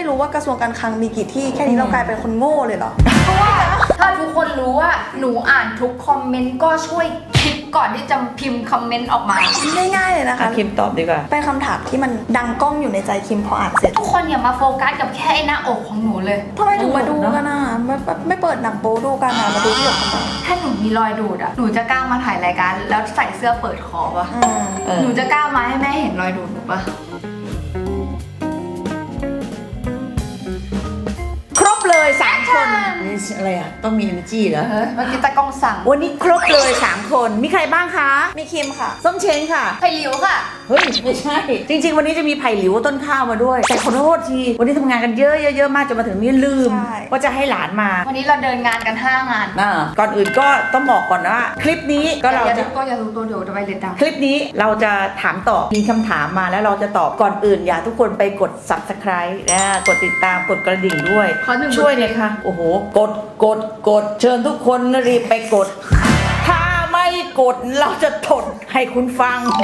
ไม่รู้ว่ากระทรวงการคลังมีกี่ที่แค่นี้เรากลายเป็นคนโง่เลยเหรอ เพราะว่าถ้าทุกคนรู้ว่าหนูอ่านทุกคอมเมนต์ก็ช่วยคิดก่อนที่จะพิมพ์คอมเมนต์ออกมา ง่ายๆเลยนะคะอะคิมตอบดีกว่า เป็นคำถามที่มันดังก้องอยู่ในใจคิมพออ่านเสร็จทุกคนอย่ามาโฟกัสกับแค่ไอ้หน้าอกของหนูเลย ทำไมถึงมาดูกันอะไม่ไม่ไม่เปิดหนังโป๊ดูกันอะมาดูที่หยกทำไมถ้าหนูมีรอยดูดอะหนูจะกล้ามาถ่ายรายการ แล้วใส่เสื้อเปิดคอปะอืม เออ หนูจะกล้ามาให้แม่เห็นรอยดูดหนูปะ เลยสามคน นี่อะไรอะ ต้องมี energy เหรอ เออเมื่อกี้ตากล้องสั่งวันนี้ครบเลยสามคน มีใครบ้างคะ มีคิมค่ะส้มเช้งค่ะ ไผ่หลิวค่ะ เฮ้ย ไม่ใช่ จริง ๆ วันนี้จะมีไผ่หลิวต้นข้าวมาด้วย แต่ขอโทษที วันนี้ทำงานกันเยอะๆเยอะๆมากจนมาถึงนี่ลืม ใช่ ว่าจะให้หลานมาวันนี้เราเดินงานกัน5งานอ่าก่อนอื่นก็ต้องบอกก่อนว่า คลิปนี้ก็เราอย่าจะ ทุกก็อย่าทุกตัวเดี๋ยวจะไปเลดดังคลิปนี้เราจะถามตอบ มีคำถามมาแล้วเราจะตอบก่อนอื่น อย่าทุกคนไปกด subscribe นะกดติดตามกดกระดิ่งด้วย ขอหนึ่งช่วยเลยค่ะ โอ้โห กดกดกดเชิญทุกคนรีบไปกด ถ้าไม่กดเราจะตดให้คุณฟัง ก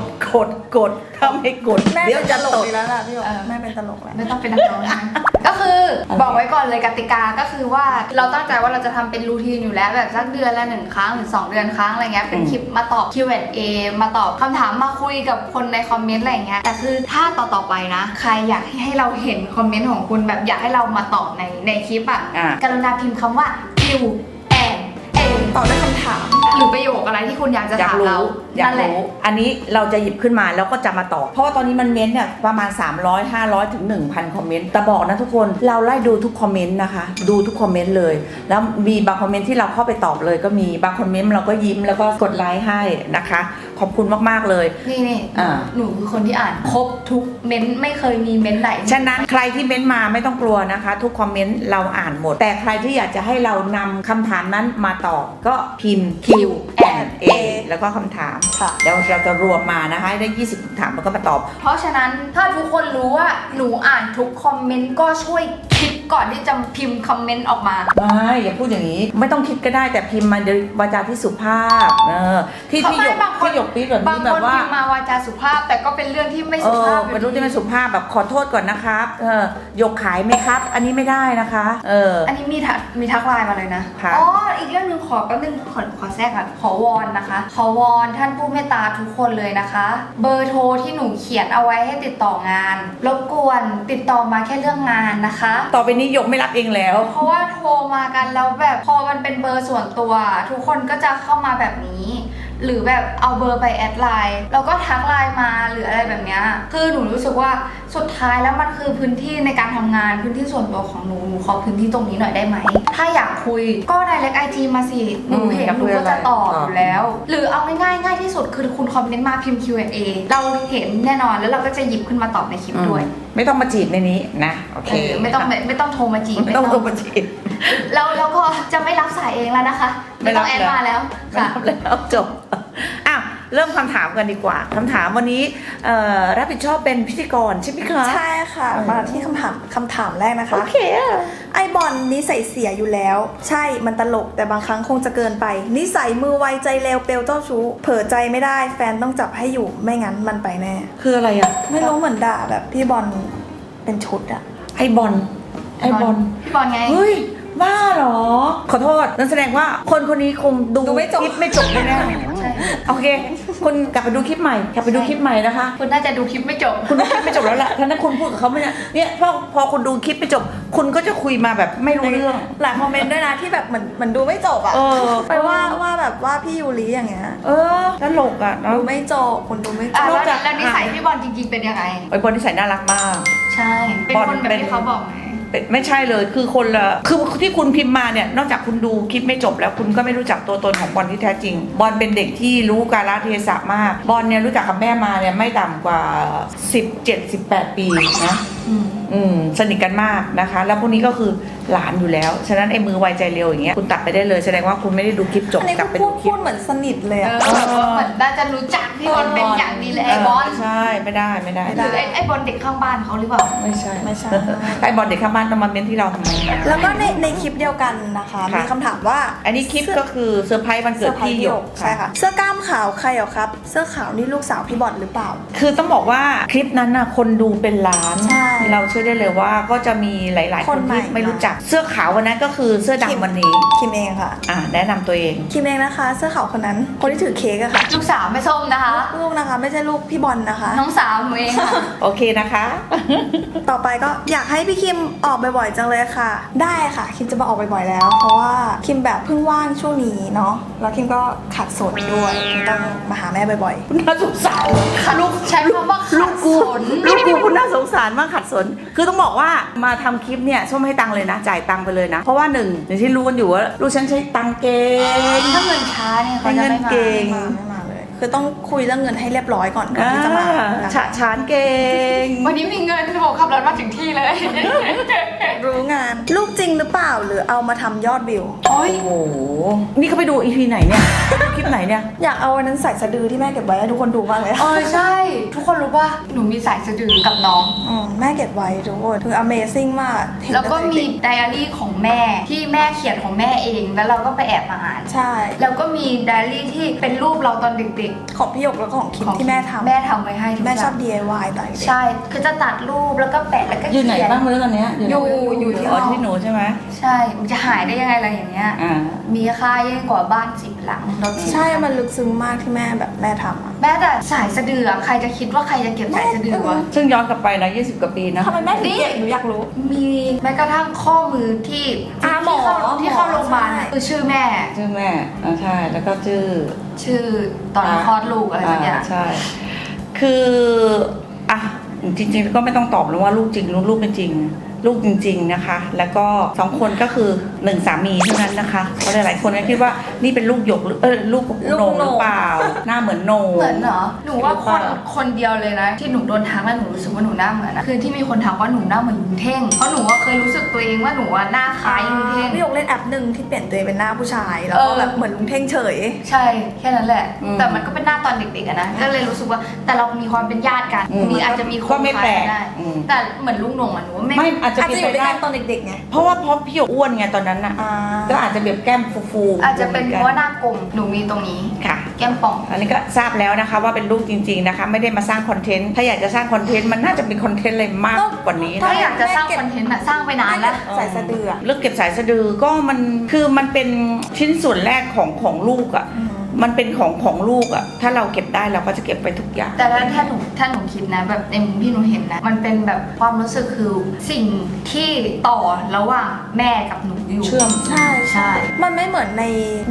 ดกดกดถ้าไม่กด แม่เดี๋ยวเป็นตจะลตกด อีกแล้วล่ะพี่หยกเออ แม่เป็นตลกแล้วไม่ต้องเป็นนักร้องนะ ก็คือบอกไว้ก่อนเลยกติกาก็คือว่าเราตั้งใจว่าเราจะทำเป็นรูทีนอยู่แล้วแบบสักเดือนละหนึ่งครั้งหรือสองเดือนครั้งอะไรเงี้ยเป็นอืมคลิปมาตอบ Q&A มาตอบคำถามมาคุยกับคนในคอมเมนต์อะไรเงี้ยแต่คือถ้าต่อต่อๆไปนะ ใครอยากให้เราเห็นคอมเมนต์ของคุณแบบอยากให้เรามาตอบในในคลิปอะอะ กรุณาพิมพ์คำว่า Q and A ตอบด้วยคำถาม หรือประโยคอะไรที่คุณอยากจะอยากถามรู้เราอยากนั่นแหละรู้ อันนี้เราจะหยิบขึ้นมาแล้วก็จะมาตอบ เพราะว่าตอนนี้มันเม้นต์เนี่ยประมาณ 300 500 ถึง 1,000 คอมเมนต์แต่บอกนะทุกคนเราไล่ดูทุกคอมเมนต์นะคะ ดูทุกคอมเมนต์เลย แล้วมีบางคอมเมนต์ที่เราเข้าไปตอบเลยก็มีบางคอมเมนต์เราก็ยิ้มแล้วก็กดไลค์ให้นะคะขอบคุณมากๆเลย นี่นี่อ่า หนูคือคนที่อ่านครบทุกเม้นต์ไม่เคยมีเม้นต์ไหนฉะนั้นใครที่เม้นต์มาไม่ต้องกลัวนะคะ ทุกคอมเมนต์เราอ่านหมด แต่ใครที่อยากจะให้เรานำคำถามนั้นมาตอบก็พิมพ์ Q and A แล้วก็คำถาม ค่ะ แล้วเราจะรวมมานะคะให้ได้ 20คำถามแล้วก็มาตอบ เพราะฉะนั้นถ้าทุกคนรู้ว่าหนูอ่านทุกคอมเมนต์ก็ช่วยคิดก่อนที่จะพิมพ์คอมเมนต์ออกมา ไม่อย่าพูดอย่างนี้ ไม่ต้องคิดก็ได้แต่พิมพ์มาด้วยวาจาที่สุภาพเออที่ที่หยกไม่บางคน ที่หยกปี๊ดแบบบางนี้แบคนบว่าพิมพ์มาวาจาสุภาพ แต่ก็เป็นเรื่องที่ไม่เอสุภาอพอยู่เป็นรูปที่ไม่สุภาพแบบขอโทษก่อนนะครับเออหยกขายไหมครับ อันนี้ไม่ได้นะคะ เออ อันนี้มีทักมีทักไลน์มาเลยนะค่ะ อ๋ออีกเรื่องหนึ่งขอแป๊บนึงขอขอแทรกก่อนขอวอนนะคะ ขอวอนท่านผู้เมตตาทุกคนเลยนะคะ เบอร์โทรที่หนูเขียนเอาไว้ให้ติดต่องาน รบกวนติดต่อมาแค่เรื่องงานนะคะ ต่อไปนี้หยกไม่รับเองแล้ว เพราะว่าโทรมากันแล้วแบบพอมันเป็นเบอร์ส่วนตัว ทุกคนก็จะเข้ามาแบบนี้ หรือแบบเอาเบอร์ไปแอดไลน์แล้วก็ทักไลน์มาหรืออะไรแบบเนี้ยคือหนูรู้สึกว่าสุดท้ายแล้วมันคือพื้นที่ในการทำงานพื้นที่ส่วนตัวของหนูหนูขอพื้นที่ตรงนี้หน่อยได้ไหม ถ้าอยากคุยก็ direct IG มาสิหนูเห็นอยากหคุนูยก็จะตอบอะไรอยู่แล้ว หรือเอาง่ายๆง่ายที่สุดคือคุณคอมเมนต์มาพิมพ์ Q&A เราเห็นแน่นอนแล้วเราก็จะหยิบขึ้นมาตอบในคลิปด้วย ไม่ต้องมาจีบในนี้นะโอเคเออไม่ต้องไม่ไม่ต้องโทรมาจีบไม่ต้องลงมาจีบ แล้วแล้วก็จะไม่รับสายเองแล้วนะคะไม่ต้องแอดมาแล้วไม่ค่ะ รับแล้วจบอ้าวเริ่มคำถามกันดีกว่าคำถามวันนี้เอ่อรับผิดชอบเป็นพิธีกรใช่ไหมคะใช่ค่ะ มาที่คำถามคำถามแรกนะคะ โอเคอะไอบอลนิสัยเสียอยู่แล้ว ใช่มันตลกแต่บางครั้งคงจะเกินไป นิสัยมือไวใจเร็วเปลวเจ้าชู้ เผลอใจไม่ได้แฟนต้องจับให้อยู่ไม่งั้นมันไปแน่ คืออะไรอะ ไม่รู้เหมือนด่าแบบพี่บอลเป็นชุดอะไอบอลไอบอลพี่บอลไง เฮ้ย บ้าเหรอ ขอโทษ นั่นแสดงว่าคนคนนี้คงดูดูไม่จบ คลิปไม่จบแน่ใช่ๆโอเค คุณกลับไปดูคลิปใหม่ กลับไปดูคลิปใหม่นะคะ คุณน่าจะดูคลิปไม่จบ คุณดูคลิปไม่จบแล้วล่ะถ้านั้นคุณพูดกับเขาไม่เนี่ยเนี่ยพอพอคุณดูคลิปไม่จบ คุณก็จะคุยมาแบบไม่รู้เรื่อง หลายคอมเมนต์ด้วยนะที่แบบเหมือนเหมือนดูไม่จบอะเออ ไปว่าว่าแบบว่าพี่ยูริอย่างเงี้ยเออตลกอะเนาะ ดูไม่จบคนดูไม่จอะบ แล้วนอกจากแล้วนิสัยพี่บอลจริงๆเป็นยังไง ไอ้บอลนิสัยน่ารักมาก ใช่ เป็นบอลคนแบบเป็นที่เขาบอกไหมเป็น ไม่ใช่เลยคือคนละคือที่คุณพิมพ์มาเนี่ยนอกจากคุณดูคลิปไม่จบแล้วคุณก็ไม่รู้จักตัวตนของบอลที่แท้จริง บอลเป็นเด็กที่รู้กาลเทศะมาก บอลเนี่ยรู้จักกับแม่มาเนี่ยไม่ต่ำกว่า 17 18 ปีนะอืมอืมสนิทกันมากนะคะ แล้วพวกนี้ก็คือหลานอยู่แล้ว ฉะนั้นไอ้มือไวใจเร็วอย่างเงี้ยคุณตัดไปได้เลยแสดงว่าคุณไม่ได้ดูคลิปจบอันนี้กลับก็ไปพูดูดคลิพูป ดเหมือนสนิทเลยเออะอแบบว่าเหมือนน่าจะรู้จักพี่บอลเป็นอย่าง อย่างดีเลยไอ้บอลใช่ไม่ได้ไม่ได้หรือไอ้ไอ้บอลเด็กข้างบ้านเขาหรือเปล่า ไม่ใช่ไม่ใช่ ไอบอลเด็กข้างบ้านต้องมาเม้นที่เราทำไมแล้วก็ในในคลิปเดียวกันนะคะค่ะมีคำถามว่า อันนี้คลิปก็คือเซอร์ไพรส์วันเกิเสื้ดอผ้าพี่พี่หหยยกกใช่ค่ะ เสื้อกล้ามขาวใครเหรอครับ เสื้อขาวนี่ลูกสาวพี่บอลหรือเปล่า คือต้องบอกว่าคลิปนั้นน่ะคนดูเป็นล้านใช่เราเชื่อได้เลยว่าก็จะมีหลาย ๆคคนนใหม่ที่ไม่รู้จักเสื้อขาววันนั้นก็คือเสื้อคิมดำวันนี้คิมเองค่ะอ่าแนะนำตัวเองคิมเองนะคะ เสื้อขาวคนนั้นคนที่ถือเค้กอะค่ะ ลูกสาวไม่ส้มนะคะลูกนะคะไม่ใช่ลูกพี่บอลนะคะ น้องสาวหนูเองค่ะ โอเคนะคะ ต่อไปก็อยากให้พี่คิมออกบ่อยๆจังเลยค่ะ ได้ค่ะคิมจะมาออกบ่อยๆแล้ว เพราะว่าคิมแบบเพิ่งว่างช่วงนี้เนาะแล้วคิมก็ขัดสนด้วยคิมต้องมาหาแม่บ่อยน่าสงสารลูกใช้คำว่าลูขักดกูสนลูกกูคุณน่าสงสารมากขัดสน คือต้องบอกว่ามาทำคลิปเนี่ยส้มให้ตังค์เลยนะ จ่ายตังค์ไปเลยนะ เพราะว่าหนึ่งอย่างที่รู้กันอยู่ว่าลูกฉันใช้ตังค์เก่งถ้าเงินช้าเนี่ยเขาจะให้เงิไม่นมาเก่งๆไม่มาไม่มาเลย คือต้องคุยเรื่องเงินให้เรียบร้อยก่อนก่อนที่จะมาอ่านะคะฉะฉานเก่ง วันนี้มีเงินโหขับรถมาถึงที่เลย รู้งาน ลูกจริงหรือเปล่าหรือเอามาทำยอดวิวโอ้ยโอ้โห นี่เขาไปดูอีพีไหนเนี่ย คลิปไหนเนี่ย อยากเอาวันนั้นใส่สะดือที่แม่เก็บไว้ให้ทุกคนดูบ้างเลยเออใช่ ทุกคนรู้ป่ะหนูมีสายสะดือกับน้อง อืมแม่เก็บไว้ทุกคนคือ Amazing มากเห็นแล้วก็ตั้งมีแต่เด็ไดอารี่ของแม่ที่แม่เขียนของแม่เอง แล้วเราก็ไปแอบมาอ่าน ใช่ แล้วก็มีไดอารี่ที่เป็นรูปเราตอนเด็กของพี่หยกแล้วก็ของคิๆมที่แม่ทำแม่ทำไว้ให้ทุกแม่ย่างชอบ DIY ตอนเด็ก ใช่ คือจะตัดรูปแล้วก็แปะแล้วก็อยู่ไหนเขียน บ้างไม่รู้ตอนเนี้ยอยู่อยู่ที่ อ๋อห้องที่หนูใช่ไหมใช่ มันจะหายได้ยังไงอะไรอย่างเงี้ย อ่า มีค่ายิ่งกว่าบ้านสิบหลังรถสิบใช่ มันลึกซึ้งมากที่แม่แบบแม่ทำอะแม้แต่สายสะดืออะใครจะคิดว่าใครจะเก็บสายสะดือวะ ซึ่งย้อนกลับไปนะ20 กว่าปีนะ ทำไมแม่ถึงเก็บหนูอยากรู้ มีแม้กระทั่งข้อมือที่อ่าหมอที่เข้าที่เข้าหมอโรงพยาบาลอะใช่คือชื่อแม่ ชื่อแม่อ่าใช่ แล้วก็ชื่อ ชื่อตอนอ่าคลอดลูกอะไรสักอย่างใช่ คืออะจริง ๆ ก็ไม่ต้องตอบแล้วว่าลูกจริงลูกลูกเป็นจริง ลูกจริง ๆนะคะ แล้วก็สองคนก็คือหนึ่งสามีเท่านั้นนะคะเพราะหลายๆคนก็คิดว่านี่เป็นลูกหยกหรือเออลูกลูกโหนงโหน่งหรือเปล่า หน้าเหมือนโหนง เหมือนเหรอ หนูว่าหรือคเปนล่า คนเดียวเลยนะ ที่หนูโดนทักแล้วหนูรู้สึกว่าหนูหน้าเหมือนนะคือที่มีคนทักว่าหนูหน้าเหมือนยุงเท่ง เพราะหนูว่าเคยรู้สึกตัวเองว่าหนูว่าหน้าคล้ายยุงเท่ง พี่หยกเล่นแอปหนึ่งที่เปลี่ยนตัวเองเป็นหน้าผู้ชาย แล้วก็เออ แบบเหมือนลุงเท่งเฉย ใช่แค่นั้นแหละ อืมแต่มันก็เป็นหน้าตอนเด็กๆอะนะ ก็เลยรู้สึกว่าแต่เรามีความเป็นญาติกันอืมมีอาจจะมีคก็นไม่คล้าแปลยกกันได้อืม แต่เหมือนลุงหนงอะหนูว่าไม่ ไม่อาจจะอาจเป็จะนอยู่ไปด้วยได้ กันตอนเด็กๆไง เพราะว่าเพราะพี่หยกอ้วนไงตอนนั้นน่ะ อ่า ก็อาจจะแบบแก้มฟูๆอาจจะเป็นเพหมืราะอว่าหน้ากลมหนูมีตรงนี้ ค่ะ แก้มป่อง อันนี้ก็ทราบแล้วนะคะว่าเป็นลูกจริงๆนะคะ ไม่ได้มาสร้างคอนเทนต์ถ้าอยากจะสร้างคอนเทนต์มันน่าจะเป็นคอนเทนต์อะไรมากกว่านี้ถ้านะอยากจะสร้างคอนเทนต์อะสร้างไปนานแล้ว ใส่สะดืออะ เรื่องเก็บสายสะดือก็มันคือมันเป็นชิ้นส่วนแรกของของลูกอะ่ะอื มมันเป็นของของลูกอะ่ะถ้าเราเก็บได้เราก็จะเก็บไปทุกอย่าง แต่ถ้าถ้าหนูถ้าหนูคิดนะแบบในมุมที่หนูเห็นนะ มันเป็นแบบความรู้สึกคือสิ่งที่ต่อระหว่างแม่กับหนูอยู่เชื่อม ใช่ใช่ มันไม่เหมือนใน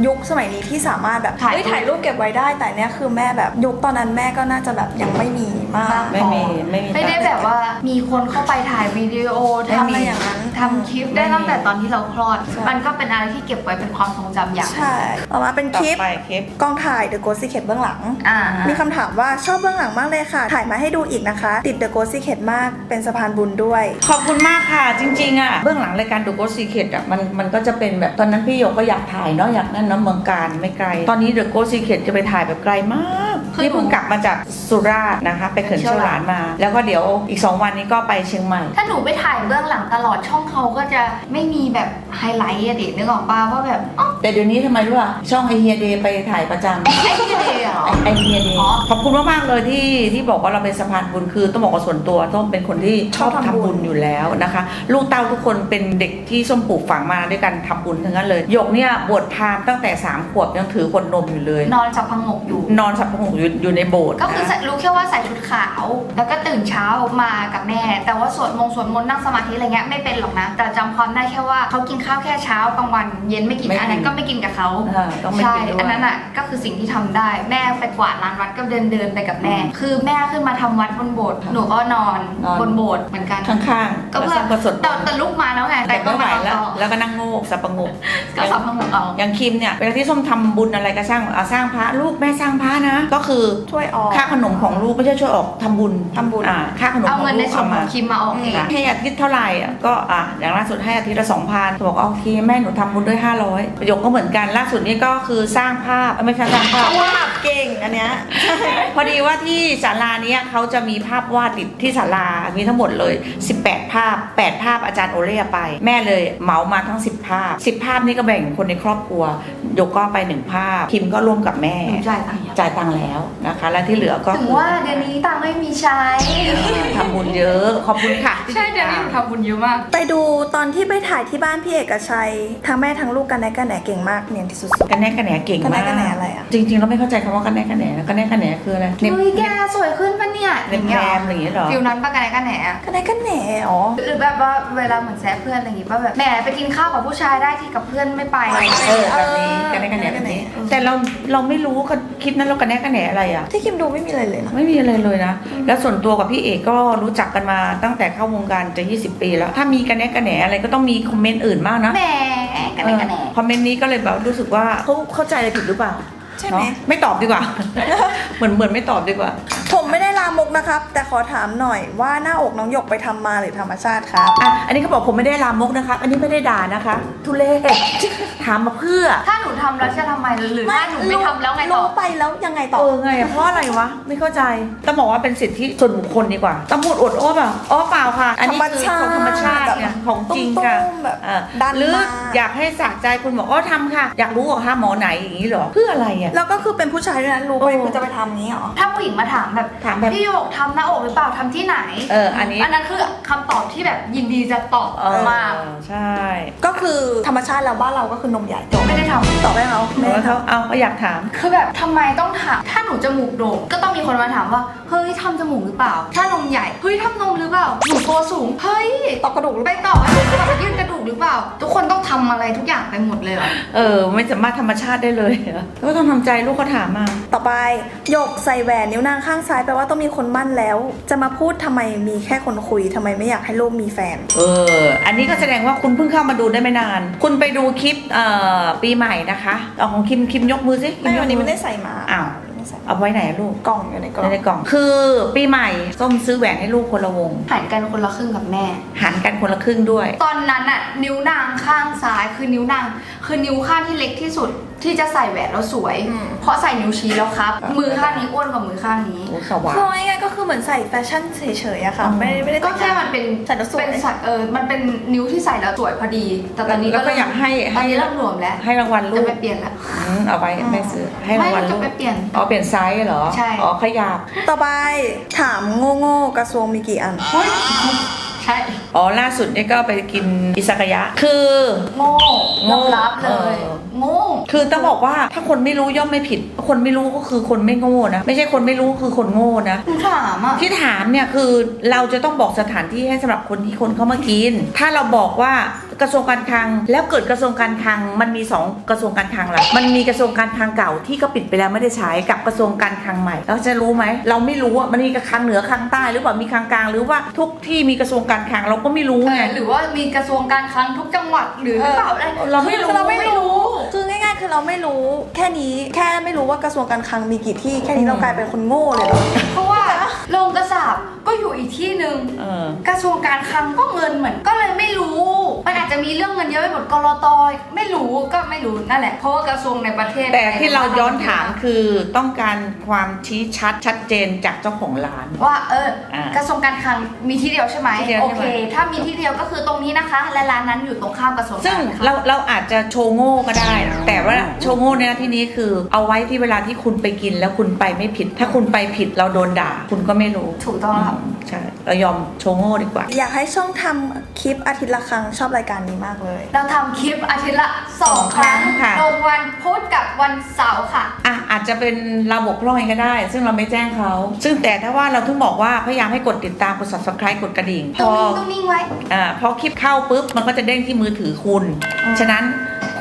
ยุคสมัยนี้ที่สามารถแบบถ่ายเฮ้ยถ่ายรูปเก็บไว้ได้ แต่เนี้ยคือแม่แบบยุคตอนนั้นแม่ก็น่าจะแบบยังไม่มีมาก ไม่มีไม่มี ไม่ได้แบบว่ามีคนเข้าไปถ่ายวิดีโอไม่ทำมีอะไรอย่างนั้น ทำคลิปได้ไม่มีตั้งแต่ตอนที่เราคลอด ใช่ มันก็เป็นอะไรที่เก็บไว้เป็นความทรงจำอย่าง ใช่ ต่อมาเป็นต่คอลิปไปคลิปกองถ่าย The Ghost Secret เบื้องหลัง อ่ามีคำถามว่าชอบเบื้องหลังมากเลยค่ะ ถ่ายมาให้ดูอีกนะคะ ติด The Ghost Secret มากเป็นสะพานบุญด้วย ขอบคุณมากค่ะ จริงๆอะ่ะเบื้องหลังรายการดูโกสีเค t อะมันมันก็จะเป็นแบบตอนนั้นพี่หยกก็อยากถ่ายเนาะอยากนั่นเนาะเมืองการไม่ไกล ตอนนี้เดอะโกสีเค t จะไปถ่ายแบบไกลมาก คือที่เพิ่งกลับมาจากสุราษฎร์นะคะ ไปเขื่อนเชี่ยวหลานมา แล้วก็เดี๋ยวอีก 2 วันนี้ก็ไปเชียงใหม่ ถ้าหนูไปถ่ายเบื้องหลังตลอดช่องเขาก็จะไม่มีแบบไฮไลท์อะดินึกออกป่าว่าแบบอ๋อแต่เดี๋ยวนี้ทำไมรู้ป่ะช่องไอเฮียเดย์ไปถ่ายประจำ ไอ้ที่เดย์เหรอ ไอเดียดีอ๋อขอบคุณมากๆเลยที่ที่บอกว่าเราเป็นสะพานบุญคือต้องบอกว่าส่วนตัวต้องเป็นคนที่ชอบชอบทำทำบุบุญญ อยู่แล้วนะคะ ลูกเต้าทุกคนเป็นเด็กที่ส้มปลูกฝังมาด้วยกันทำบุญทั้งนั้นเลยหยกเนี่ยบวชพราหมณ์ตั้งแต่3ามขวบยังถือคนนมอยู่เลย นอนสับพังงกอยู่ นอนสับพงอยู่อยู่ในโบสถ์ก็คือใส่นะรู้แค่ว่าใส่ชุดขาว แล้วก็ตื่นเช้ามากับแม่ แต่ว่าสวดมงสวดมนต์นั่งสมาธิอะไรเงี้ยไม่เป็นหรอกนะ แต่จำความได้แค่ว่าเขากินข้าวแค่เช้ากลางวันเย็นไม่กินอันนั้นก็ไม่กินกับเขาอ่าต้องไม่ใช่กินด้วย อันนั้นอะก็คือสิ่งที่ทำได้แม่ไปกวาดลานวัดก็เดินเดินไปกับแม่ คือแม่ขึ้นมาทำวัดบนโบสถ์หนูก็นอนนอน บนโบสถ์เหมือนกัน ข้างๆก็เพื่อแล้วก็สวดแต่แต่ลูกมาแล้วไงแต่ก็ไม่ไหวมาแล้ว ต่อแล้วก็นั่งโงกสับประงก ก็สับพังงกเอา อย่างคิมเนี่ยเวลาที่ส้มทำบุญอะไรก็สร้างอะสร้างพระลูกแม่สร้างพระนะ ก็คือช่วยออกค่าขนมของลูกไม่ใช่ช่วยออกทำบุญทำบุญอ่าค่าขนมเอาของเงินลูในกส่วนเอาขมาองคิมมาออกเองให้อาทิตย์เท่าไหร่อะก็อะอย่างล่าสุดให้อาทิตย์ละสองพันบอกเอาโอเคแม่หนูทำบุญด้วยห้าร้อยประโยคก็เหมือนกันล่าสุดนี้ก็คือสร้างภาพเอ้ยไม่ใช่สร้างภาพเก่งอันเนี้ยพอดีว่าที่ศาลาเนี้ยเขาจะมีภาพวาดติดที่ศาลามีทั้งหมดเลย 18 ภาพ 8 ภาพอาจารย์โอเล่ไป แม่เลยเหมามาทั้ง 10 ภาพ 10 ภาพนี้ก็แบ่งคนในครอบครัว ยกก็ไปหนึ่งภาพ คิมก็ร่วมกับแม่หนูจ่ายตังค์ยังจ่ายตังค์แล้วนะคะ และที่เหลือก็ถึงว่าเดี๋ยวนี้ตังค์ไม่มีใช้ ทำบุญเยอะขอบคุณค่ะที่ใช่ติเดี๋ยวตานี้มหนูทำบุญเยอะมาก ไปดูตอนที่ไปถ่ายที่บ้านพี่เอกชัยทั้งแม่ทั้งลูกกันแน่กันแหนเก่งมากเนียนที่สุดกันแน่กันแหนเก่งกันแน่มากกันแหนอะไรอะจริงๆเราไม่เข้าใจคำว่ากันแน่กันแหนกันแน่กันแหนคืออะไรเฮ้ยแกสวยขึ้นปะเนี่ยเน็บแคมอะไรอย่างเงี้ยเหรอฟิลนั้นปะกันไหนกันแหนอะกันแน่กันแหนอ๋อหรือแบบว่าเวลาเหมือนแซะเพื่อนอะไรอย่างงี้ป่ะแบบแหมไปกินข้าวกับผู้ชายได้ที่กับเพื่อนไม่ไปเออแบบนี้กันแน่กันแหนแบบนี้แต่เราเราไม่รู้กันคลิปนั้นเรากันแน่กันแหนอะไรอะ ที่คิมดูไม่มีอะไรเลยนะ ไม่มีอะไรเลยนะ แล้วส่วนตัวกับพี่เอกก็รู้จักกันมาตั้งแต่เข้าวงการจะ 20 ปีแล้ว ถ้ามีกันแน่กันแหนอะไรก็ต้องมีคอมเมนต์อื่นมากนะแหมกันไหนกันแหนเออคอมเมนต์นี้ก็เลยแบบรู้สึกว่าเขาเข้าใจอะไรผิดหรือเปล่าใช่ไหมเนาะไม่ตอบดีกว่า เหมือนเหมือนไม่ตอบดีกว่าผ มไม่ได้ลามกนะครับ แต่ขอถามหน่อยว่าหน้าอกน้องหยกไปทำมาหรือธรรมชาติครับ อะ อันนี้เขาบอกผมไม่ได้ลามกนะคะ อันนี้ไม่ได้ด่านะคะ ทุเรศถามมาเพื่อ ถ้าหนูทำแล้วจะทำไมหรือถ้าหนูไม่ทำแล้วไงต่อ รู้ไปแล้วยังไงต่อ เออไงอะเพราะอะไรวะ ไม่เข้าใจ ต้องบอกว่าเป็นสิทธิส่วนบุคคลดีกว่าต้องพูดอวดโอ้เปล่าอ๋อเปล่าค่ะ อันนี้คือของธรรมชาติเนี่ยของจริงค่ะตุ้มๆแบบเออดันหรือมา อยากให้สะใจคุณบอกอ๋อทำค่ะ อยากรู้เหรอคะหมอไหนอย่างนี้เหรอเพื่ออะไรอะแล้วก็คือเป็นผู้ชายด้วยนะรู้ไปเออ คุณจะไปทำนี้เหรอ ถ้าผู้หญิงมาถามแบบถามแบบพี่โยกทำหน้าอกหรือเปล่าทำที่ไหน เอออันนี้ อันนั้นคือคำตอบที่แบบยินดีจะตอบเออมากใช่ก็คือธรรมชาติแล้วบ้านเราก็คือนมใหญ่จบไม่ได้ทำตอบให้เขาไม่แล้ได้วเขาทำเอาก็อยากถามคือแบบทำไมต้องถามถ้าหนูจมูกโด่งก็ต้องมีคนมาถามว่าเฮ้ยทำจมูกหรือเปล่า ถ้านมใหญ่เฮ้ยทำนมหรือเปล่าหนูตัวสูงเฮ้ยตอบกระดูกหรือไปเปล่าต่อหรือเปล่ายื่นกระดูก หรือเปล่า ทุกคนต้องทำอะไรทุกอย่างไปหมดเลยเหรอ เออ ไม่สามารถธรรมชาติได้เลยเหรอก็ต้องทำใจลูกเขาถามมาต่อไปหยกใส่แหวนนิ้วนางข้างซ้ายแปลว่าต้องมีคนมั่นแล้ว จะมาพูดทำไมมีแค่คนคุยทำไมไม่อยากให้ลูกมีแฟน เออ อันนี้ก็แสดงว่าคุณเพิ่งเข้ามาดูได้ไม่นาน คุณไปดูคลิปเอ่อปีใหม่นะคะเอาของคิมคิมยกมือสิคิไม่ยกวันนี้มืไม่ได้ใส่มา อ้าวไม่ ใส่เอาไว้ไหนอะลูกกล่องอยู่ในกล่องในกล่อง คือปีใหม่ส้มซื้อแหวนให้ลูกคนละวง หันกันคนละครึ่งกับแม่ หันกันคนละครึ่งด้วย ตอนนั้นอะนิ้วนางข้างซ้ายคือนิ้วนางคือนิ้วข้างที่เล็กที่สุดที่จะใส่แหวนแล้วสวยเพราะใส่นิ้วชี้แล้วครับ มือข้างนี้อ้วนกว่ามือข้างนี้ โอ้สว่าง คือง่ายๆก็คือเหมือนใส่แฟชั่นเฉยๆอะค่ะอืมไม่ได้ไม่ได้ ก็แค่มันเป็นใส่แล้วสวย เป็นสัตว์เออมันเป็นนิ้วที่ใส่แล้วสวยพอดี แต่ตอนนี้แล้วก็เริ่มอยากให้ตอให้นนี้เริ่มหลวมแล้วให้รางวัลลูจะกไปเปลี่ยนละอืมเอาไว้แม่ซื้อให้รางวัลไม่ลูจะกไปเปลี่ยนอ๋อเปลี่ยนไซส์เหรอใช่ อ๋อขยับต่อไปถามโง่ๆกระทรวงมีกี่อันเฮ้ยใช่ อ๋อล่าสุดนี่ก็ไปกินอิซากายะ คือ โง่โง่ยอมรับเลย เออ โง่ คือต้องบอกว่าถ้าคนไม่รู้ย่อมไม่ผิด คนไม่รู้ก็คือคนไม่โง่นะ ไม่ใช่คนไม่รู้คือคนโง่นะหนูถามอะ ที่ถามเนี่ยคือเราจะต้องบอกสถานที่ให้สำหรับคนที่คนเขามากิน ถ้าเราบอกว่ากระทรวงการคลัง แล้วเกิดกระทรวงการคลังมันมีสองกระทรวงการคลังละมันมีกระทรวงการคลังเก่าที่ก็ปิดไปแล้วไม่ได้ใช้กับกระทรวงการคลังใหม่เราจะรู้ไหมเราไม่รู้อะมันมีกระคลังเหนือคลังใต้หรือเปล่ามีคลังกลางหรือว่าทุกที่มีกระทรวงการคลังเราก็ไม่รู้เอไงอหรือว่ามีกระทรวงการคลังทุกจังหวัดหรือหรือเปล่าอะไรเราไม่รู้คือเราไม่รู้คือง่ายๆคือเราไม่รู้แค่นี้แค่ไม่รู้ว่ากระทรวงการคลังมีกี่ที่แค่นี้เรากลายเป็นคนโง่เลยเหรอเพราะว่า โรงกระสาบก็อยู่อีกที่หนึ่งเออ กระทรวงการคลังก็เงินเหมือนก็เลยไม่รู้ มันอาจจะมีเรื่องเงินเยอะไปหมดกรตไม่รู้ก็ไม่รู้นั่นแหละ เพราะว่ากระทรวงในประเทศแต่ที่เราย้อนถามคือต้องการความชี้ชัดชัดเจนจากเจ้าของร้าน ว่าเอออ่ากระทรวงการคลังมีที่เดียวใช่ไหมที่เดียวโอใช่ไหม เค ถ้ามีที่เดียวก็คือตรงนี้นะคะ และร้านนั้นอยู่ตรงข้ามกระทรวงซึ่งการคลังเราเราอาจจะโชว์โง่ก็ได้ แต่ว่าโชว์โง่ในที่นี้คือ เอาไว้ที่เวลาที่คุณไปกินแล้วคุณไปไม่ผิด ถ้าคุณไปผิดเราโดนด่า คุณก็ไม่รู้ถูกต้องครับมใช่เรายอมโชว์โง่ดีกว่า อยากให้ช่องทำคลิปอาทิตย์ละครั้งชอบรายการนี้มากเลย เราทำคลิปอาทิตย์ละสองครั้งค่ะ ลงวันพุธกับวันเสาร์ค่ะ อะอาจจะเป็นเราบกพร่องเองก็ได้ ซึ่งเราไม่แจ้งเขา ซึ่งแต่ถ้าว่าเราถึงบอกว่าพยายามให้กดติดตามกด subscribe กดกระดิ่ง พตรงอนี้ตรงนี้ไว้อ่าพอคลิปเข้าปุ๊บ มันก็จะเด้งที่มือถือคุณ ฉะนั้น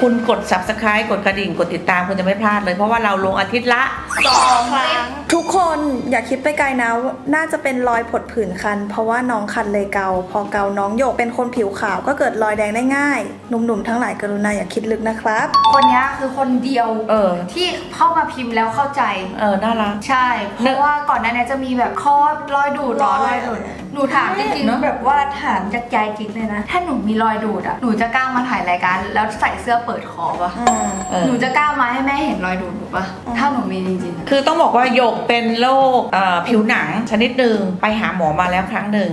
คุณกด subscribe กดกระดิ่งกดติดตามคุณจะไม่พลาดเลย เพราะว่าเราลงอาทิตย์ละ สองครั้ง ทุกคนอย่าคิดไปไกลนะว่าน่าจะเป็นรอยผดผื่นคัน เพราะว่าน้องคันเลยเกา พอเกาน้องโยกเป็นคนผิวขาวก็เกิดรอยแดงได้ง่าย หนุ่มๆทั้งหลายกรุณาอย่าคิดลึกนะครับ คนเนี้ยคือคนเดียวเออ ที่เข้ามาพิมพ์แล้วเข้าใจ เออ น่ารัก ใช่ เพราะว่าก่อนหน้านี้จะมีแบบข้อรอยดูดร้อนรอยดูด หนูถามจริงเนอะๆแบบว่าถามจากใจจริงเลยนะ ถ้าหนูมีรอยดูดอะ หนูจะกล้ามาถ่ายรายการ แล้วใส่เสื้อเปิดคอปะอืมเออ หนูจะกล้ามาให้แม่เห็นรอยดูดหนูปะอืมถ้าหนูมีจริงๆอะคือต้องบอกว่าหยกเป็นโรคเอ่อผิวหนังชนิดหนึ่งไปหาหมอมาแล้วครั้งหนึ่ง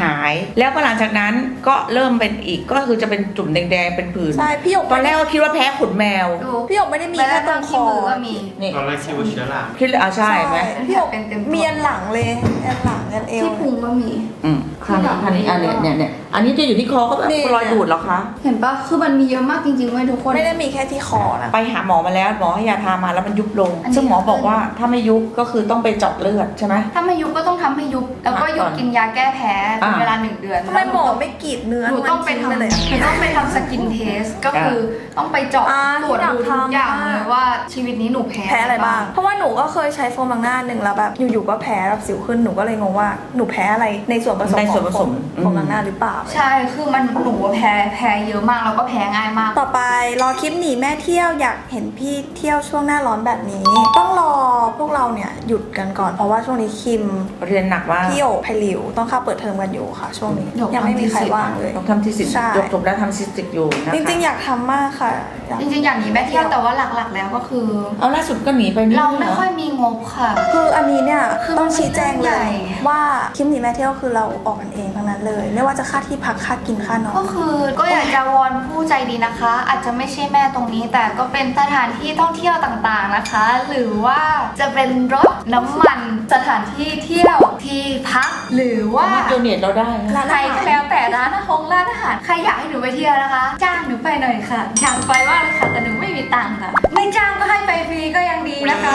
หาย แล้วก็หลังจากนั้นก็เริ่มเป็นอีกก็คือจะเป็นจุ่มแดงๆเป็นผื่นใช่พี่หยกตอนแรกก็คิดว่าแพ้ขนแมว ดูพี่หยกไม่ได้มีแค่ตรงคที่อมือก็มี นี่ตอนแรกคิดว่าเชื้อราคิดอะใช่ไหมพี่หยกเป็นเต็มตัวเมียนหลังเลยเมียนหลังเมียนเอว ที่พุงก็มี อืมคันคันนี้อันเนี้ยเนี่ยเนี่ยอันนี้จะอยู่ที่คอก็แบบนี่ รอยดูดเหรอคะ เห็นปะคือมันมีเยอะมากจริงๆเว้ยทุกคน ไม่ได้มีแค่ที่คอนะ ไปหาหมอมาแล้วหมอให้ยาทามาแล้วมันยุบลง อันนี้ ซึ่งหมอบอกว่าถ้าไม่ยุบก็คือต้องไปเจาะเลือดใช่ไหม ถ้าไม่ยุบก็ต้องทำให้ยุบ แล้วก็หยุดกินยาแก้แพ้เป็นอ่าเวลาหนึ่งเดือน ทำไมหมอไม่กรีดเนื้อหนูต้องไปทิ้ทำเลยอะหนูต้องไปทำสกินเทสก็คือต้องไปเจาะอ่าตรวจดูทุกอย่างที่อยากทำ เลยว่าชีวิตนี้หนูแพ้แพ้อะไรบ้าง เพราะว่าหนูก็เคยใช้โฟมล้างหน้าหนึ่งแล้วแบบอยู่ๆก็แพ้แบบสิวขึ้นหนูก็เลยงงว่าหนูแพ้อะไรในส่วนผสมในขส่อวนงผโฟสมมโฟมล้างหน้าหรือเปล่าใช่คือมันหนูแพ้แพ้เยอะมากแล้วก็แพ้ง่ายมาก ต่อไปรอคลิปหนีแม่เที่ยวอยากเห็นพี่เที่ยวช่วงหน้าร้อนแบบนี้ ต้องรอพวกเราเนี่ยหยุดกันก่อนเพราะว่าช่วงนี้คิมเรียนหนักมากพี่โอไพลิวต้องเข้าเปิดเทอมกันอยู่ค่ะ ช่วงนี้หยกยังไม่มีใครทำทีสิทธิ์ว่างเลย ต้องทำที่สิทธิ์ใช่ยกจบแล้วทำซิสติกอยู่นะคะจริงๆ อยากทำมากค่ะอยากจริงๆ อย่างนี้แม่เที่ยวแต่ว่าหลักๆ แล้วก็คือ เอาล่าสุดก็หนีไปนี่เราไม่หอค่อยมีงบค่ะ คืออันนี้เนี่ยคือต้องชี้แจงมันเลใหญ่ยว่าคลิปหนีแม่เที่ยวคือเราออกกันเองทั้งนั้นเลย ไม่ว่าจะค่าที่พักค่ากินค่านอนก็คือก็อยากจะวอนผู้ใจดีนะคะ อาจจะไม่ใช่แม่ตรงนี้ แต่ก็เป็นสถานที่ท่องเที่ยวต่างๆนะคะ หรือว่าจะเป็นรถน้ำมันสถานที่เที่ยวที่พัก หรือว่าสามารถโดเนทเราได้นะร้านใครอาหารก็แล้วแต่ร้านอาหารร้านอาหารใครอยากให้หนูไปเที่ยวนะคะ จ้างหนูไปหน่อยค่ะอยากไปมากเลยค่ะแต่หนูไม่มีตังค์ค่ะไม่จ้างก็ให้ไปฟรีก็ยังดีนะคะ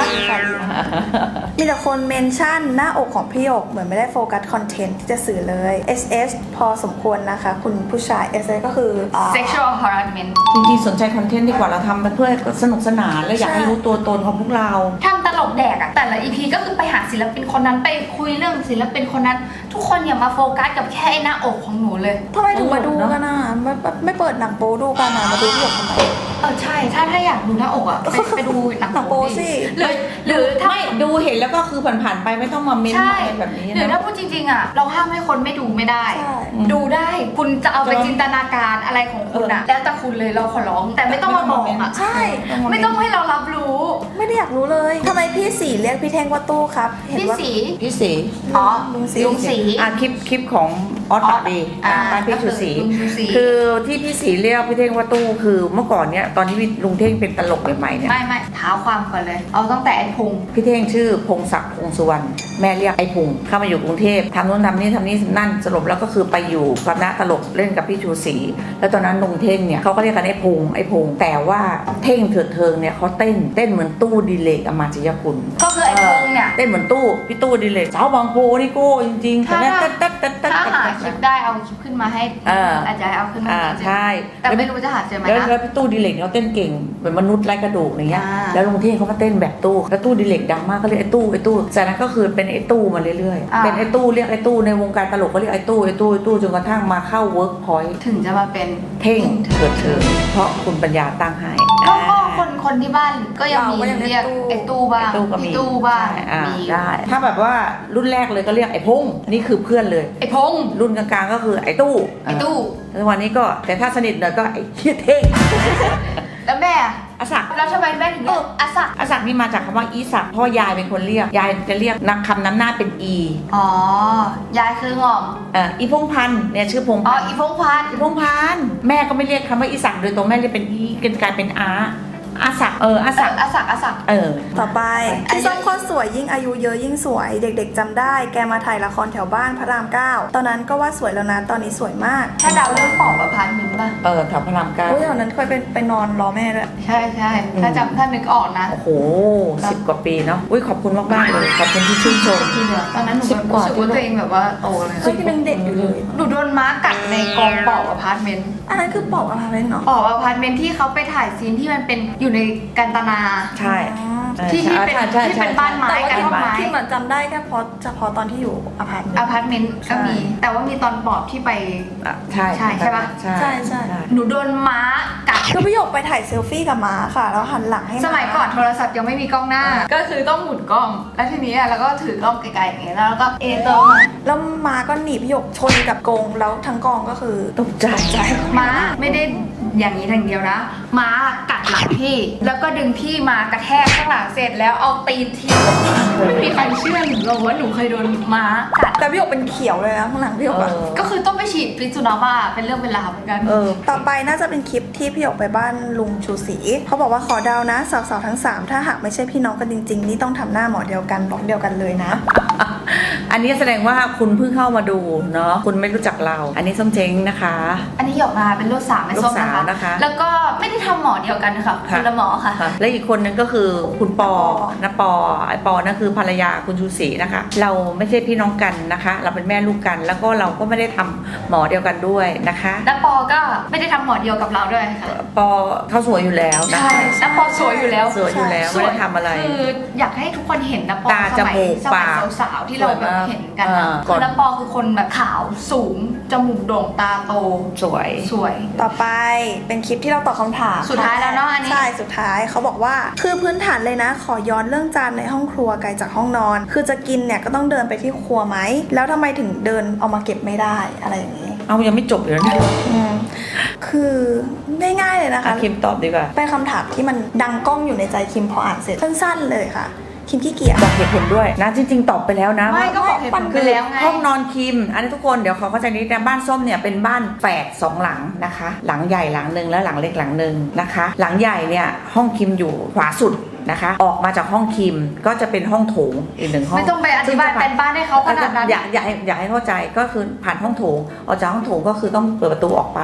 มีแต่คนเมนชั่นหน้าอกของพี่หยกเหมือนไม่ได้โฟกัสคอนเทนต์ที่จะสื่อเลย SS พอสมควรนะคะ คุณผู้ชาย SS ก็คืออ่า sexual harassment จริงๆสนใจคอนเทนต์ดีกว่าเราทำไปเพื่อสนุกสนานและอยากให้ใช่รู้ตัวตนของพวกเรา ทำตลกแดกอะแต่ละ EP ก็คือไปหาศิลปินคนนั้นไปคุยเรื่องศิลปินคนนั้น ทุกคนอย่ามาโฟกัสกับแค่ไอ้หน้าอกของหนูเลย ทำไมถึงมาดูกันอะไม่ไม่ไม่เปิดหนังโป๊ดูกันอะมาดูพี่หยกทำไม เออใช่ถ้าถ้าอยากดูหน้าอกอะไปไปดูหนังหนังโป๊สิ หรือหรือถ้า ไม่ดูเห็นแล้วก็คือผ่านๆไปไม่ต้องมาเม้นใช่อะไรแบบนี้หรือถ้านะ พูดจริงๆอะเราห้ามให้คนไม่ดูไม่ได้ ใช่ ดูได้คุณจะเอาไปจะจินตนาการอะไรของคุณอะเออแล้วแต่คุณเลยเราขอร้องแต่ไม่ต้องมาบอกอะใช่ ไม่ต้องให้เรารับรู้ไม่ได้อยากรู้เลยทำไมพี่สีเรียกพี่เท่งว่าตู้ครับ เห็นพี่ว่า สี พี่สีอ๋อลุงสีลุงสี อะคลิปคลิปของออสปากดีอ่าบ้านพี่ชูศรีก็คือลุงชูศรี คือที่พี่สีเรียกพี่เท่งว่าตู้คือเมื่อก่อนเนี้ยตอนที่ลุงเท่งเป็นตลกใหม่ๆเนี่ย ไม่ไม่เท้าความก่อนเลย เอาตั้งแต่ไอ้พุงพี่เท่งชื่อพงศักดิ์พงสุวรรณแม่เรียกไอ้พุงเข้ามาอยู่กรุงเทพทำนู่นทำนี่ทำนี่ทำนั่นสรุปแล้วก็คือไปอยู่คณะตลกเล่นกับพี่ชูศรีแล้วตอนนั้นลุงเท่งเนี่ยเขาก็เรียกกันไอ้พุงไอ้พุงแต่ว่าเท่งเถิดเทิงเนี่ยเขาเต้นเต้นเหมือนตู้ดีเลกอมาจยคุณก็คือ ไอ้พุงเนี่ย เต้นเหมือนตู้ พี่ตู้ดีเลยสาวบางโพนี่โก้จริงๆถ้าแต่เนี่ยเต้นเต้นเต้นถ้าเต้นหาคลิปได้เอาคลิปขึ้นมาให้เอออาจจะให้เอาขึ้นมาอ่าจริงๆใช่แต่ไม่รู้จะหาเจอไหมแล้วนะ แล้วพี่ตู้ดีเล็กเขาเต้นเก่งเหมือนมนุษย์ไร้กระดูกอย่างเงี้ยอ่า แล้วลุงเท่งเขามาเต้นแบบตู้แล้วตู้ดีเล็กดังมากก็เรียกไอ้ตู้ไอ้ตู้จากนั้นก็คือเป็นไอ้ตู้มาเรื่อยอ่าๆเป็นไอ้ตู้เรียกไอ้ตู้ในวงการตลกก็เรียกไอ้ตู้ไอ้ตู้ไอ้ตู้จนกระทั่งมาเข้าเวิร์กพอยต์ถึงจะมาเป็นเท่งเถิดเทิงเพราะคุณปัญญาตั้งให้ก็อ่าก็ คนคนที่บ้านก็ยังมีเราก็ยังเรีเรียยกกตู้ ไอ้ตู้บ้างไอ้ตู้ก็มีพี่ตู้บ้างใช่อ่ามีได้ถ้าแบบว่ารุ่นแรกเลยก็เรียกไอ้พงนี่คือเพื่อนเลย ไอ้พงรุ่นกลางๆก็คือไอ้ตู้ไอ้ตู้แล้ววันนี้ก็แต่ถ้าสนิทหน่อยก็ไอ้เชี่ยเท่งแล้วแม่อะอาศักดิ์แล้วทำไมแม่ถึงเรียกอาศักดิ์อาศักดิ์นี่มาจากคำว่าอีศักดิ์เพราะว่ายายเป็นคนเรียก ยายจะเรียกนักคำน้ำหน้าเป็นอีอ๋อยายคือหง่อมเอ่ออีพงพันธ์เนี่ยชื่อพงอ๋อพันธ์อีพงพันธ์อีพงพันธ์แม่ก็ไม่เรียกคำว่าอีศักดิ์โดยตรงแม่เรียกเป็นอีกันกลายเป็นอา อาศักดิ์เอออาเอศักอดิ์อาศักดิ์อาศักดิ์เออ ต่อไปอันนี้พี่ส้มคนสวยยิ่งอายุเยอะยิ่งสวย เด็ก ๆจำได้ แกมาถ่ายละครแถวบ้านพระรามเก้าตอนนั้นก็ว่าสวยแล้วนะตอนนี้สวยมาก ถ้าเดาเรื่องปอบอพาร์ตเมนต์ป่ะเออแถวพระรามเก้าโอ้ยตอนนั้นเคยไปไปนอนรอแม่ด้วยใช่ใช่ถ้าจำถ้านึกออกนะ โอ้โหสิบกว่าปีเนาะอุ้ยขอบคุณมากๆเลยขอบคุณที่ชื่นชมทีเดียวตอนนั้นหนูสิบกว่ารู้สึกว่าตัวเองแบบว่าโตเลยเฮ้ยที่เป็นเด็กอยู่เลยหนูโดนม้ากัดในกองปอบอพาร์ตเมนต์อันนั้นคือปอบอะไรเนาะปอบอพาร์ตเมนต์ที่เขาไปถ่ายซีนที่มันเป็นอยู่ในกันตนา ใช่อ๋อออที่ที่เป็นใช่ใช่ที่เป็นใช่บ้านไม้ แต่ว่ากับคิมไม้คิมเหมือนจำได้แค่เพราะเฉพาะตอนที่อยู่อพาร์ตเมนอต์ พาร์ตเมนต์ก็มี แต่ว่ามีตอนปอบที่ไปอะใช่ใช่ใช่ปะใช่ใช่ใช่ หนูโดนม้ากัด คือพี่หยกไปถ่ายเซลฟี่กับม้าค่ะ แล้วหันหลังให้สมัยก่อนโทรศัพท์ยังไม่มีกล้องหน้า ก็คือต้องหมุนกล้อง แล้วทีนี้อะเราก็ถือกล้องไกลๆอย่างเงี้ย แล้วก็เอเตอร์มาแล้วม้าก็หนีพี่หยกชนกับกรงแล้วทั้งกองก็คือตกใจใจม้าไม่ได้ อย่างนี้ทางเดียวนะ ม้ากัดหลังพี่ แล้วก็ดึงพี่มากระแทกข้างหลังเสร็จแล้วเอาตีนทีไม่มีใครเชื่อหนูหรอกว่าหนูเคยโดนม้ากัด แต่พี่หยกเป็นเขียวเลยนะข้างหลังพี่หยกอะเออ ก็คือต้องไปฉีดปริจูนาบ้าเป็นเรื่องเป็นราวเหมือนกัน เออ ต่อไปน่าจะเป็นคลิปที่พี่หยกไปบ้านลุงชูศรีเขาบอกว่าขอเดาวนะสาวๆทั้งสามถ้าหากไม่ใช่พี่น้องกันจริง ๆ นี่ต้องทำหน้าหมอเดียวกันบล็อกเดียวกันเลยนะ อันนี้แสดงว่าคุณเพิ่งเข้ามาดูเนาะคุณไม่รู้จักเรา อันนี้ส้มเช้งนะคะ อันนี้หยกมาเป็นลูกสาวแม่ส้มลูกสาวนะคะนะคะ แล้วก็ไม่ได้ทำหมอเดียวกันค่ะค่ะ คนละหมอค่ะค่ะและอีกคนนึงก็คือคุณปอปอนะปอไอปอนั่นคือภรรยาคุณชูศรีนะคะ เราไม่ใช่พี่น้องกันนะคะ เราเป็นแม่ลูกกัน แล้วก็เราก็ไม่ได้ทำหมอเดียวกันด้วยนะคะแล้วปอก็ไม่ได้ทำหมอเดียวกับเราด้วยค่ะปอเขาสวยอยู่แล้วนะใช่คะแล้วปอสวยอยู่แล้วสวยอยู่แล้วไม่ได้ทำอะไร คืออยากให้ทุกคนเห็นนะปอตาสมัยจมูกสมัยปาก สาวๆที่เราแบบเห็นกันอ่านะก่คืออนน้ำปอคือคนแบบขาวสูง จมูกโด่งตาโต สวย สวย ต่อไปเป็นคลิปที่เราตอบคำถามสุดท้ายแล้วเนอะอันนี้ ใช่สุดท้ายเขาบอกว่า คือพื้นฐานเลยนะ ขอย้อนเรื่องจานในห้องครัวไกลจากห้องนอน คือจะกินเนี่ยก็ต้องเดินไปที่ครัวไหม แล้วทำไมถึงเดินเอามาเก็บไม่ได้อะไรอย่างนี้เอายังไม่จบเลยนะอืมคือง่ายๆเลยนะคะ อาคิมตอบดีกว่า เป็นคำถามที่มันดังก้องอยู่ในใจคิมพออ่านเสร็จสั้นๆเลยค่ะ คิมขี้เกียจบอกเหตุผลด้วยนะจริง ๆ ตอบไปแล้วนะไม่ก็บอกเหตุผลไปแล้วไงห้องนอนคิม อันนี้ทุกคนเดี๋ยวขอเข้าใจนิดนะบ้านส้มเนี่ยเป็นบ้านแฝดสองหลังนะคะ หลังใหญ่หลังหนึ่งแล้วหลังเล็กหลังหนึ่งนะคะ หลังใหญ่เนี่ยห้องคิมอยู่ขวาสุด นะคะ ออกมาจากห้องคิมก็จะเป็นห้องโถงอีกหนึ่งห้องไม่ต้องไปอธิบายเป็นบ้านให้เขาขนาดนั้นอยากอยากให้อยากให้เข้าใจก็คือผ่านห้องโถงออกจากห้องโถงก็คือต้องเปิดประตูออกไป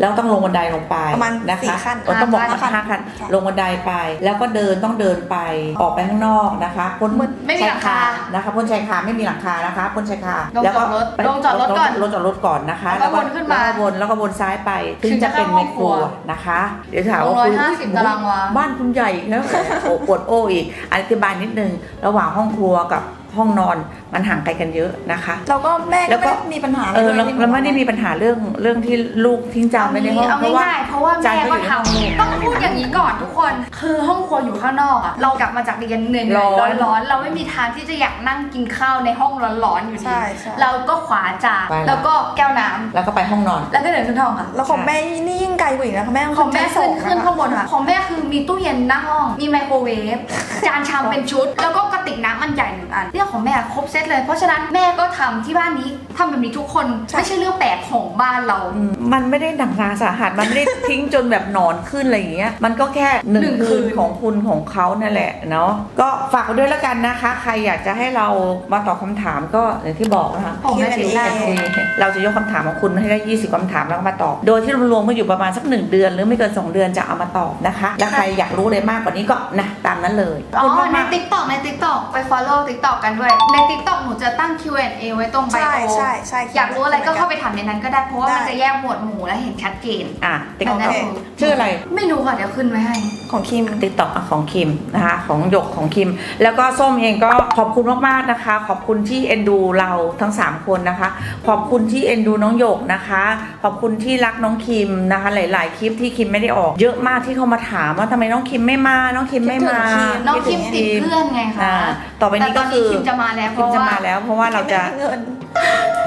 แล้วต้องลงบันไดลงไปประมาณนะสี่คะขั้นเออต้องบอกห้าขั้นห้าขั้นค่ะลงบันไดไป แล้วก็เดินต้องเดินไปออกไปข้างนอกนะคะพ้นไม่มีหลังคานะคะพ้นชายคาไม่มีหลังคานะคะพ้นชายคาลงจอดรถไปลงจอดรถก่อนลงจอดรถก่อนนะคะ แล้วก็วนขึ้นมาแล้วก็วนแล้วก็วนซ้ายไปถึงถึงจะจะเป็นเข้าในห้องคครัรัววนะคะ เดี๋ยวถามว่าร้อยคุณห้าสิบตารางวาบ้านคุณใหญ่อีกแล้วโอ้ปวดโอ้อีกอธิบายนิดนึง ระหว่างห้องครัวกับห้องนอน มันห่างไกลกันเยอะนะคะแล้วก็แม่แล้ก็วก็ไม่มีปัญหาเออลยแล้วที่แล้วไม่ได้มีปัญหาเรื่องเรื่องที่ลูกทิ้งจานไว้ในห้องเอาเพราะว่า ง่ายๆเพราะว่าจานแม่ก็ก็อยู่ในทห้องำต้องพูดอย่างนี้ก่อนทุกคน คือห้องครัวอยู่ข้างนอกอะเรากลับมาจากเรียนเหนื่อยร้อน ๆร้อนๆเราไม่มีทางที่จะอยากนั่งกินข้าวในห้องร้อนๆอยู่ดีใช่ใช่เราก็ขวาจานไปละ แล้วก็แก้วน้ำแล้วก็ไปห้องนอน แล้วก็เดินขึ้นห้องค่ะแล้วของแม่นี่ยิ่งไกลกว่าอีกนะคะแม่ต้ของแม่ชั้ขึ้นสขึ้นะคะข้างบนค่ะของแม่คือมีตู้เย็นหน้าห้องมีไมโครเวฟจานชามเป็นชุด แล้วก็กระติกน้ำมันใหญ่หนึ่งอันเรื่องของแม่ครบเซตเลย เพราะฉะนั้นแม่ก็ทำที่บ้านนี้ทำแบบนี้ทุกคนไม่ใช่เรื่องแปลกของบ้านเรา อืมมันไม่ได้หนักหนาสาหัส มันไม่ได้ ทิ้งจนแบบหนอนขึ้นอะไรอย่างเงี้ย มันก็แค่หนึ่งหนึ่งคืคืนน ของคุณของเขานั่นแหละเนาะ ก็ฝากไว้ด้วยแล้วกันนะคะ ใครอยากจะให้เรามาตอบคำถามก็อย่างที่บอกนะคะผมไม่ที่ได้คุยเราจะยกคำถามของคุณมาให้ได้ 20คำถามแล้วก็มาตอบ โดยที่รวมๆก็อยู่ประมาณสักหนึ่งเดือน หรือไม่เกิน 2 เดือนจะเอามาตอบนะคะ และใครอยากรู้อะไรมากกว่านี้ก็นะตามนั้นเลยอ๋อขอบคุณในมากๆ t ิ k t o k ใน t ิ k t o k ไป follow t ิ k t o k กันด้วย ใน t ิ k t o k หนูจะตั้ง Q&A ไว้ตรงไบใช่โอใช่ใช่อยากรู้อะไรก็เข้าไปถามในนั้นก็ได้ เพราะว่าได้มันจะแยกหมวดหมู่และเห็นชัดเจนอะติ๊กอันนั้ต็นอกคือชื่ออะไร ไม่รู้ค่ะเดี๋ยวขึ้นไว้ให้ของคิมติ๊กต็อกของคิมนะคะของหยกของคิม แล้วก็ส้มเองก็ขอบคุณมากๆนะคะ ขอบคุณที่เอ็นดูเราทั้ง 3 คนนะคะ ขอบคุณที่เอ็นดูน้องหยกนะคะ ขอบคุณที่รักน้องคิมนะคะ หลาย ๆ คลิปที่คิมไม่ได้ออก เยอะมากที่เขามาถามว่าทำไมน้องคิมไม่มาน้องคิมไม่มาคิดถึงคิมน้องคิมติดเพื่อนไงคะอ่าต่อไปนี้แต่ตก็อนคืนี้อคิมจะมาแล้วเพคิมราะจะว่ามาแล้ว เพราะว่าเราจะไม่มีเงิน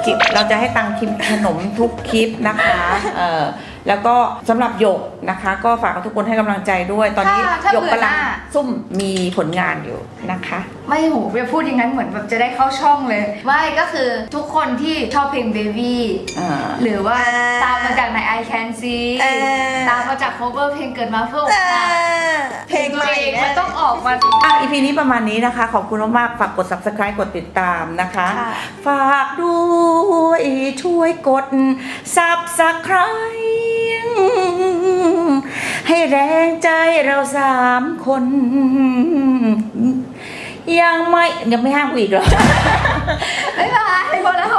คลิปเราจะให้ตังค์คิมขนมทุกคลิปนะคะ เออ แล้วก็สำหรับหยกนะคะ ก็ฝากทุกคนให้กำลังใจด้วย ตอนนี้ถ้าถ้าหยกเบื่อกำลังหน้า ซุ่มมีผลงานอยู่นะคะ ไม่โหไปพูดอย่างนั้นเหมือนแบบจะได้เข้าช่องเลย ไม่ก็คือทุกคนที่ชอบเพลง Baby อ่า หรือว่าอ่าตามมาจากใน I Can See เออ ตามมาจาก cover เพลงเกิดมาเพื่ออกเอหักอเพลงใหม่เพลงเยมันต้องออกมาอะ EP นี้ประมาณนี้นะคะ ขอบคุณมากๆฝากกด subscribe กดติดตามนะคะ ค่ะ ฝากด้วยช่วยกด subscribe ให้แรงใจเราสามคน ยังไม่ยังไม่ห้ามกูอีกเหรอ บ๊ายบายพอแล้ว